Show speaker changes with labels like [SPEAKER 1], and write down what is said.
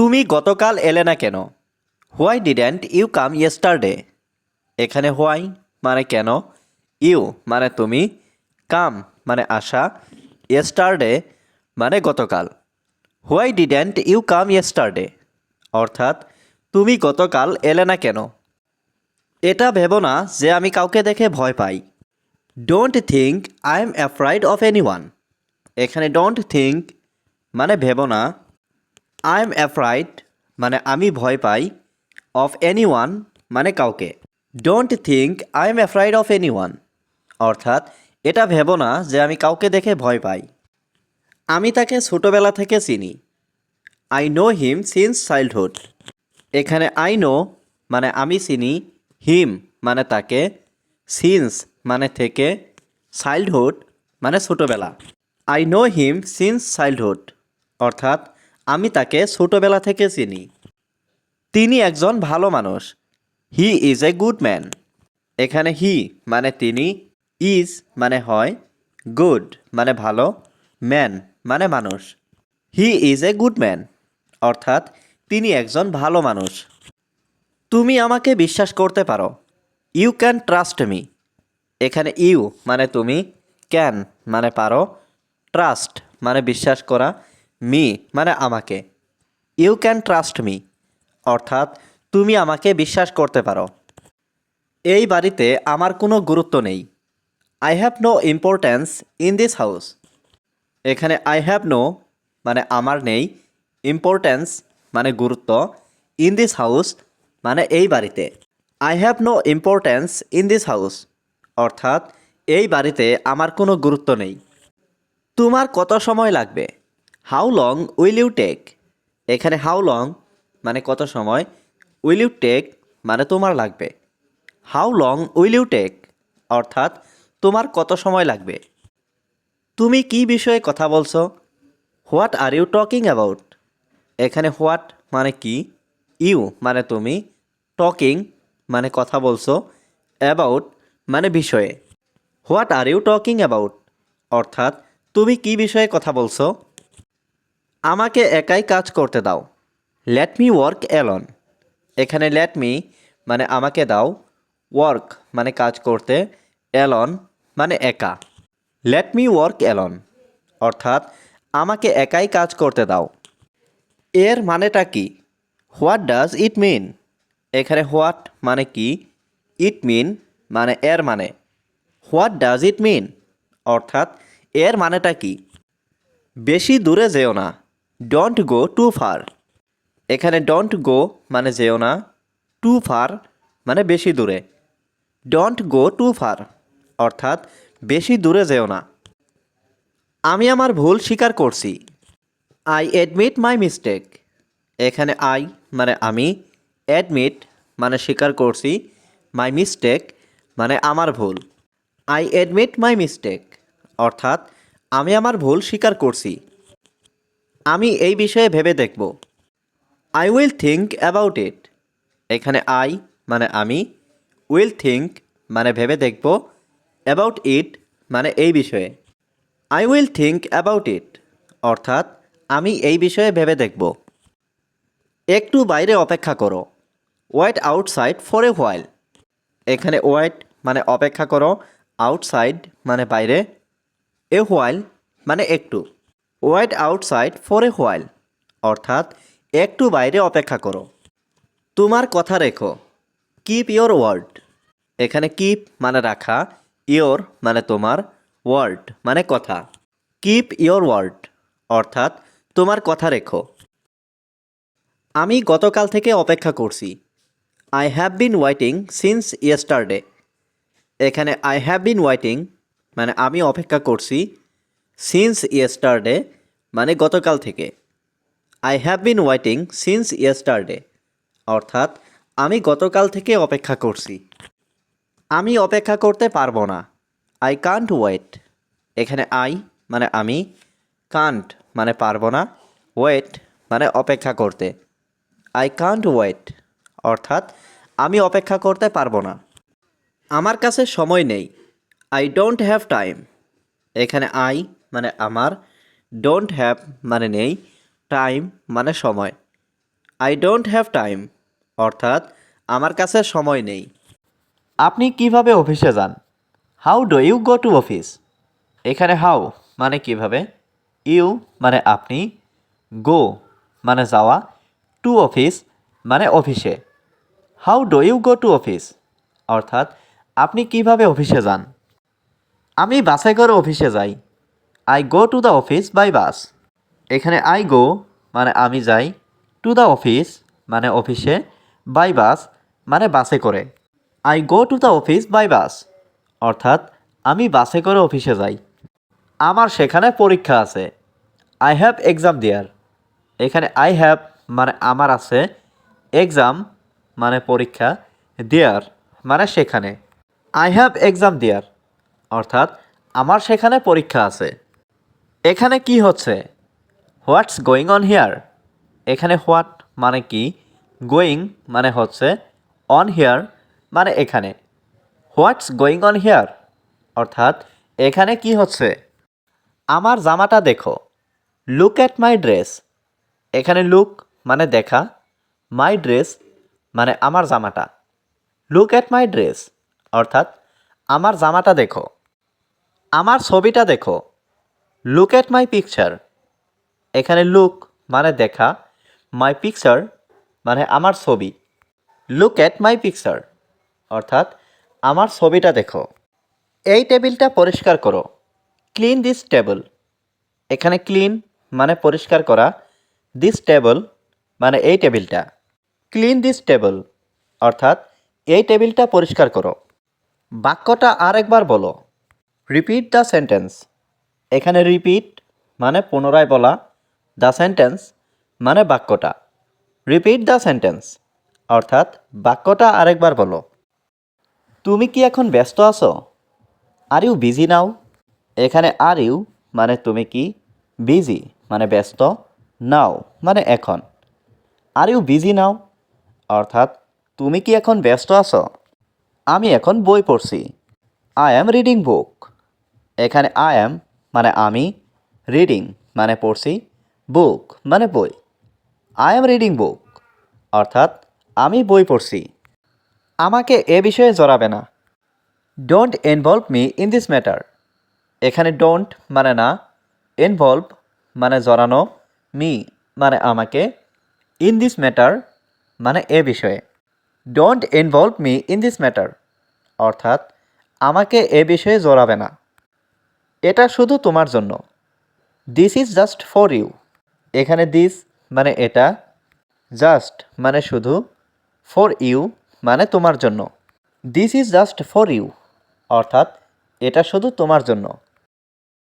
[SPEAKER 1] তুমি গতকাল এলে না কেন? Why didn't you come yesterday এখানে হোয়াই মানে কেন? ইউ মানে তুমি। কাম মানে আসা। ইয়েস্টারডে মানে গতকাল। Why didn't you come yesterday অর্থাৎ, তুমি গতকাল এলে না কেন? এটা ভেবো না যে আমি কাউকে দেখে ভয় পাই। Don't think I am afraid of anyone এখানে ডোন্ট থিঙ্ক মানে ভেবো না। আই এম অ্যাফ্রাইড মানে আমি ভয় পাই অফ এনি ওয়ান মানে কাউকে। Don't think I am afraid of anyone অর্থাৎ, এটা ভেবো না যে আমি কাউকে দেখে ভয় পাই। আমি তাকে ছোটোবেলা থেকে চিনি। I know him since childhood এখানে আই নো মানে আমি চিনি হিম মানে তাকে সিন্স মানে থেকে চাইল্ডহুড মানে ছোটোবেলা। I know him since childhood অর্থাৎ আমি তাকে ছোটোবেলা থেকে চিনি। তিনি একজন ভালো মানুষ। He is a good man এখানে হি মানে তিনি ইজ মানে হয় গুড মানে ভালো ম্যান মানে মানুষ। He is a good man অর্থাৎ তিনি একজন ভালো মানুষ। তুমি আমাকে বিশ্বাস করতে পারো। ইউ ক্যান ট্রাস্ট মি এখানে ইউ মানে তুমি ক্যান মানে পারো। ট্রাস্ট মানে বিশ্বাস করা। মি মানে আমাকে। You can trust me. অর্থাৎ, তুমি আমাকে বিশ্বাস করতে পারো। এই বাড়িতে আমার কোনো গুরুত্ব নেই। I have no importance in this house এখানে আই হ্যাভ নো মানে আমার নেই। ইম্পর্ট্যান্স মানে গুরুত্ব। ইন দিস হাউস মানে এই বাড়িতে। I have no importance in this house অর্থাৎ, এই বাড়িতে আমার কোনো গুরুত্ব নেই। তোমার কত সময় লাগবে? How long will you take এখানে হাউ লং মানে কত সময়? উইল ইউ টেক মানে তোমার লাগবে। How long will you take অর্থাৎ তোমার কত সময় লাগবে? তুমি কি বিষয়ে কথা বলছো? What are you talking about এখানে হোয়াট মানে কি? ইউ মানে তুমি টকিং মানে কথা বলছো। অ্যাবাউট মানে বিষয়ে। What are you talking about অর্থাৎ তুমি কি বিষয়ে কথা বলছো? আমাকে একাই কাজ করতে দাও। লেট মি ওয়ার্ক অ্যালন এখানে লেট মি মানে আমাকে দাও। ওয়ার্ক মানে কাজ করতে। অ্যালন মানে একা। লেট মি ওয়ার্ক অ্যালন অর্থাৎ আমাকে একাই কাজ করতে দাও। এর মানেটা কি? হোয়াট ডাজ ইট মিন এখানে হোয়াট মানে কি? ইট মিন মানে এর মানে। হোয়াট ডাজ ইট মিন অর্থাৎ এর মানেটা কি? বেশি দূরে যেও না। ডোন্ট গো টু ফার এখানে ডোন্ট গো মানে যেও না টু ফার মানে বেশি দূরে। ডোন্ট গো টু ফার অর্থাৎ বেশি দূরে যেও না। আমি আমার ভুল স্বীকার করছি। আই অ্যাডমিট মাই মিস্টেক এখানে আই মানে আমি অ্যাডমিট মানে স্বীকার করছি মাই মিস্টেক মানে আমার ভুল। আই অ্যাডমিট মাই মিস্টেক অর্থাৎ আমি আমার ভুল স্বীকার করছি। আমি এই বিষয়ে ভেবে দেখব। I will think about it এখানে আই মানে আমি। উইল থিঙ্ক মানে ভেবে দেখব। অ্যাবাউট ইট মানে এই বিষয়ে। I will think about it অর্থাৎ আমি এই বিষয়ে ভেবে দেখব। একটু বাইরে অপেক্ষা করো। Wait outside for a while এখানে ওয়েট মানে অপেক্ষা করো। আউটসাইড মানে বাইরে। এ হোয়াইল মানে একটু। Wait outside for a while. অর্থাৎ একটু বাইরে অপেক্ষা করো। তোমার কথা রেখো। কিপ ইয়োর ওয়ার্ড এখানে কিপ মানে রাখা ইয়োর মানে তোমার ওয়ার্ড মানে কথা। কিপ ইয়োর ওয়ার্ড অর্থাৎ তোমার কথা রেখো। আমি গতকাল থেকে অপেক্ষা করছি। I have been waiting since yesterday এখানে আই হ্যাভ বিন ওয়াইটিং মানে আমি অপেক্ষা করছি সিন্স ইয়েস্টারডে মানে গতকাল থেকে। I have been waiting since yesterday অর্থাৎ, আমি গতকাল থেকে অপেক্ষা করছি। আমি অপেক্ষা করতে পারব না। আই কান্ট ওয়েট এখানে আই মানে আমি কান্ট মানে পারব না। ওয়েট মানে অপেক্ষা করতে। আই কান্ট ওয়েট অর্থাৎ, আমি অপেক্ষা করতে পারব না। আমার কাছে সময় নেই। আই ডোন্ট হ্যাভ টাইম এখানে আই মানে আমার ডোন্ট হ্যাভ মানে নেই টাইম মানে সময়। আই ডোন্ট হ্যাভ টাইম অর্থাৎ আমার কাছে সময় নেই। আপনি কীভাবে অফিসে যান? How do you go to office এখানে হাউ মানে কীভাবে? ইউ মানে আপনি। গো মানে যাওয়া। টু অফিস মানে অফিসে। How do you go to office অর্থাৎ আপনি কীভাবে অফিসে যান? আমি বাসে করে অফিসে যাই। I go to the office by bus এখানে আই গো মানে আমি যাই টু দ্য অফিস মানে অফিসে বাই বাস মানে বাসে করে। I go to the office by bus অর্থাৎ আমি বাসে করে অফিসে যাই। আমার সেখানে পরীক্ষা আছে। আই হ্যাভ এক্সাম দেয়ার এখানে আই হ্যাভ মানে আমার আছে এক্সাম মানে পরীক্ষা দেয়ার মানে সেখানে। আই হ্যাভ এক্সাম দেয়ার অর্থাৎ আমার সেখানে পরীক্ষা আছে। এখানে কি হচ্ছে? হোয়াটস গোয়িং অন হিয়ার এখানে হোয়াট মানে কি? গোয়িং মানে হচ্ছে অন হিয়ার মানে এখানে। হোয়াটস গোয়িং অন হিয়ার অর্থাৎ এখানে কি হচ্ছে? আমার জামাটা দেখো। লুক অ্যাট মাই ড্রেস এখানে লুক মানে দেখা। মাই ড্রেস মানে আমার জামাটা। লুক অ্যাট মাই ড্রেস অর্থাৎ আমার জামাটা দেখো। আমার ছবিটা দেখো। লুক অ্যাট মাই পিকচার এখানে লুক মানে দেখা মাই পিকচার মানে আমার ছবি। লুক অ্যাট মাই পিকচার অর্থাৎ আমার ছবিটা দেখো। এই টেবিলটা পরিষ্কার করো। ক্লিন দিস টেবল এখানে ক্লিন মানে পরিষ্কার করা। দিস টেবল মানে এই টেবিলটা। ক্লিন দিস টেবল অর্থাৎ এই টেবিলটা পরিষ্কার করো। বাক্যটা আরেকবার বলো। রিপিট দ্য সেন্টেন্স এখানে রিপিট মানে পুনরায় বলা দ্য সেন্টেন্স মানে বাক্যটা। রিপিট দ্য সেন্টেন্স অর্থাৎ বাক্যটা আরেকবার বলো। তুমি কি এখন ব্যস্ত আছো? আর ইউ বিজি নাও এখানে আর ইউ মানে তুমি কি বিজি মানে ব্যস্ত নাও মানে এখন। আর ইউ বিজি নাও অর্থাৎ তুমি কি এখন ব্যস্ত আছো? আমি এখন বই পড়ছি। আই অ্যাম রিডিং বুক এখানে আই অ্যাম মানে আমি রিডিং মানে পড়ছি বুক মানে বই। আই এম রিডিং বুক অর্থাৎ আমি বই পড়ছি। আমাকে এ বিষয়ে জড়াবে না। Don't involve me in this matter এখানে ডোন্ট মানে না ইনভলভ মানে জড়ানো মি মানে আমাকে ইন দিস ম্যাটার মানে এ বিষয়ে। Don't involve me in this matter অর্থাৎ আমাকে এ বিষয়ে জড়াবে না। এটা শুধু তোমার জন্য। This is just for you এখানে দিস মানে এটা। জাস্ট মানে শুধু ফর ইউ মানে তোমার জন্য। This is just for you অর্থাৎ এটা শুধু তোমার জন্য।